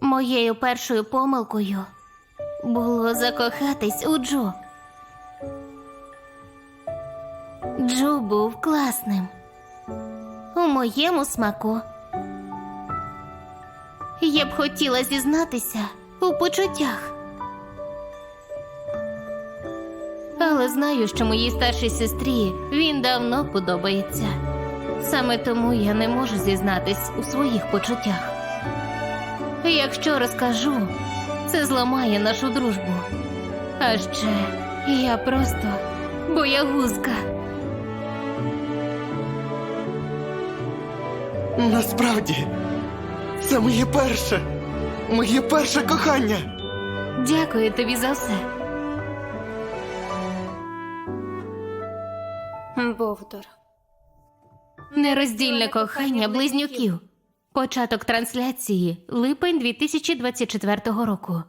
Моєю першою помилкою було закохатись у Джо. Джо був класним. У моєму смаку. Я б хотіла зізнатися у почуттях. Але знаю, що моїй старшій сестрі він давно подобається. Саме тому я не можу зізнатись у своїх почуттях. Якщо розкажу, це зламає нашу дружбу. А ще я просто боягузка. Насправді, це моє перше, моє перше кохання. Дякую тобі за все. Бовдор. Нероздільне кохання близнюків. Початок трансляції липень 2024 року.